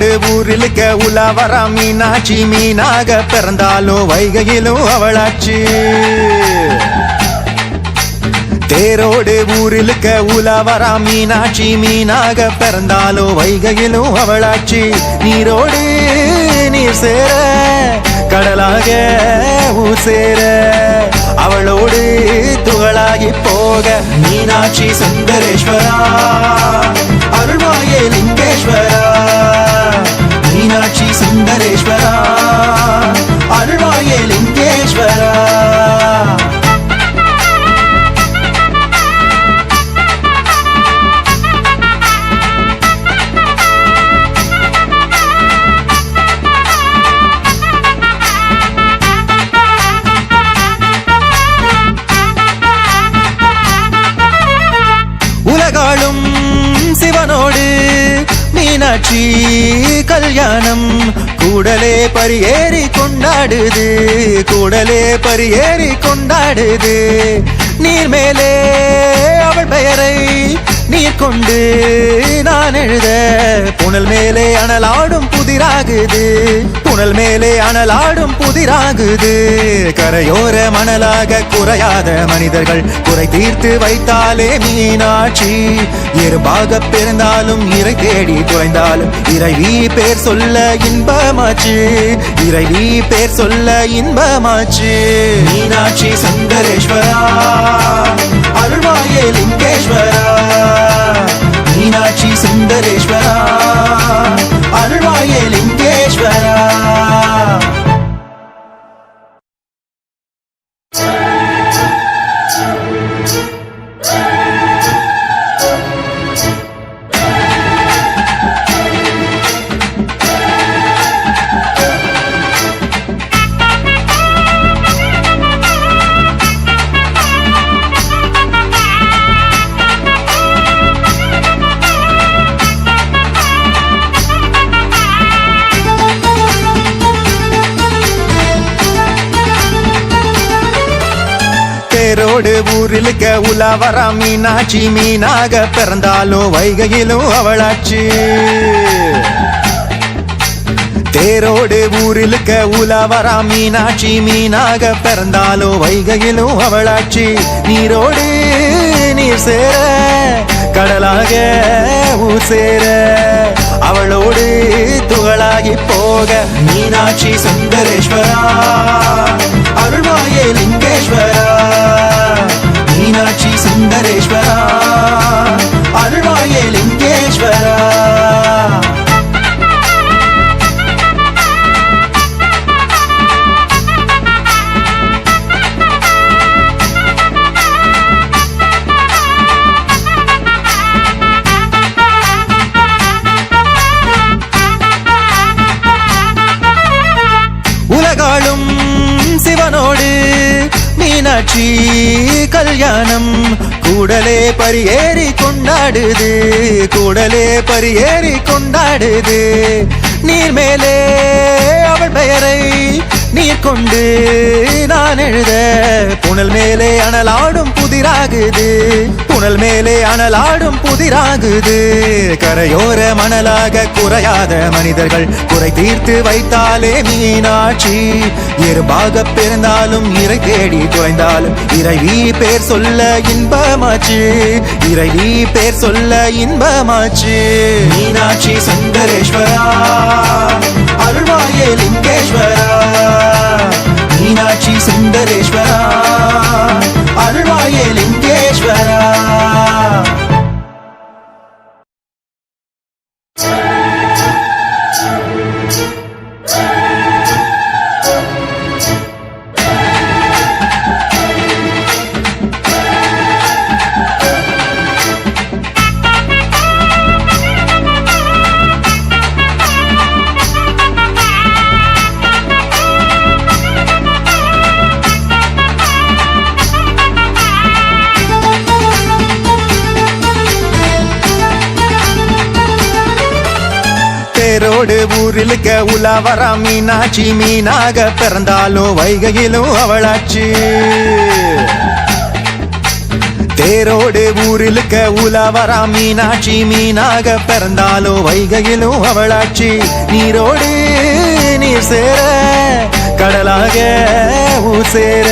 தேரோடு ஊரிலுக்க உலாவரா மீனாட்சி மீனாக பிறந்தாலோ வைகையிலும் அவளாச்சு. தேரோடு ஊரிலுக்க உலாவரா மீனாட்சி மீனாக பிறந்தாலோ வைகையிலும் அவளாச்சு. நீரோடு நீர் சேர கடலாக ஊர் சேர அவளோடு துகளாகி போக மீனாட்சி சுந்தரேஸ்வரா. அருள்வாயே லிங்கேஸ்வரா லிங்கேஸ்வரா அருள்வாயே லிங்கேஸ்வரா சிவனோடு மீனாட்சி கல்யாணம். கூடலே பரியேறி கொண்டாடுது கூடலே பரியேறி கொண்டாடுது. நீர் மேலே அவள் பெயரை கொண்டு நான் எழுத புனல் மேலே அனலாடும் புதிராகுது. புனல் மேலே அனலாடும் புதிராகுது. கரையோர மணலாக குறையாத மனிதர்கள் குறை தீர்த்து வைத்தாலே மீனாட்சி. எறும்பாக பிறந்தாலும் இறை தேடி குறைந்தாலும் இறைவி பேர் சொல்ல இன்பமாச்சு. இறைவி பேர் சொல்ல இன்பமாச்சு. மீனாட்சி சுந்தரேஸ்வரா அருள்வாயே லிங்கேஸ்வரா. மீனாட்சி சுந்தரேஸ்வரா தேரோடு ஊரிலுக்க உலவரா மீனாட்சி மீனாக பிறந்தாலும் வைகையிலும் அவளாச்சு. தேரோடு ஊரிலுக்க உலவரா மீனாட்சி மீனாக பிறந்தாலும் வைகையிலும் அவளாச்சு. நீரோடு நீர் சேர கடலாக ஊர் சேர அவளோடு துகளாகி போக மீனாட்சி சுந்தரேஸ்வரா. அருள்வாயே லிங்க மீனாட்சி கல்யாணம். கூடலே பரியேறி கொண்டாடுது கூடலே பரியேறி கொண்டாடுது. நீர் மேலே அவள் பெயரை நீர் கொண்டு நான் எழுத புனல் மேலே அனலாடும் புதிராகுது. புனல் மேலே அனலாடும் புதிராகுது. கரையோர மணலாக குறையாத மனிதர்கள் குறை தீர்த்து வைத்தாலே மீனாட்சி. எறும்பாக பிறந்தாலும் இறை தேடி குறைந்தாலும் இறைவி பேர் சொல்ல இன்பமாச்சு. இறைவி பேர் சொல்ல இன்பமாச்சு. மீனாட்சி சுந்தரேஸ்வரா ஊரில் ஊரிலுக்க உலாவரா மீனாட்சி மீனாக பிறந்தாலும் வைகையிலும் அவளாச்சு. தேரோடு ஊரிலுக்க உலவரா மீனாட்சி மீனாக பிறந்தாலும் வைகையிலும் அவளாட்சி நீரோடு நீர் சேர கடலாக ஊர் சேர.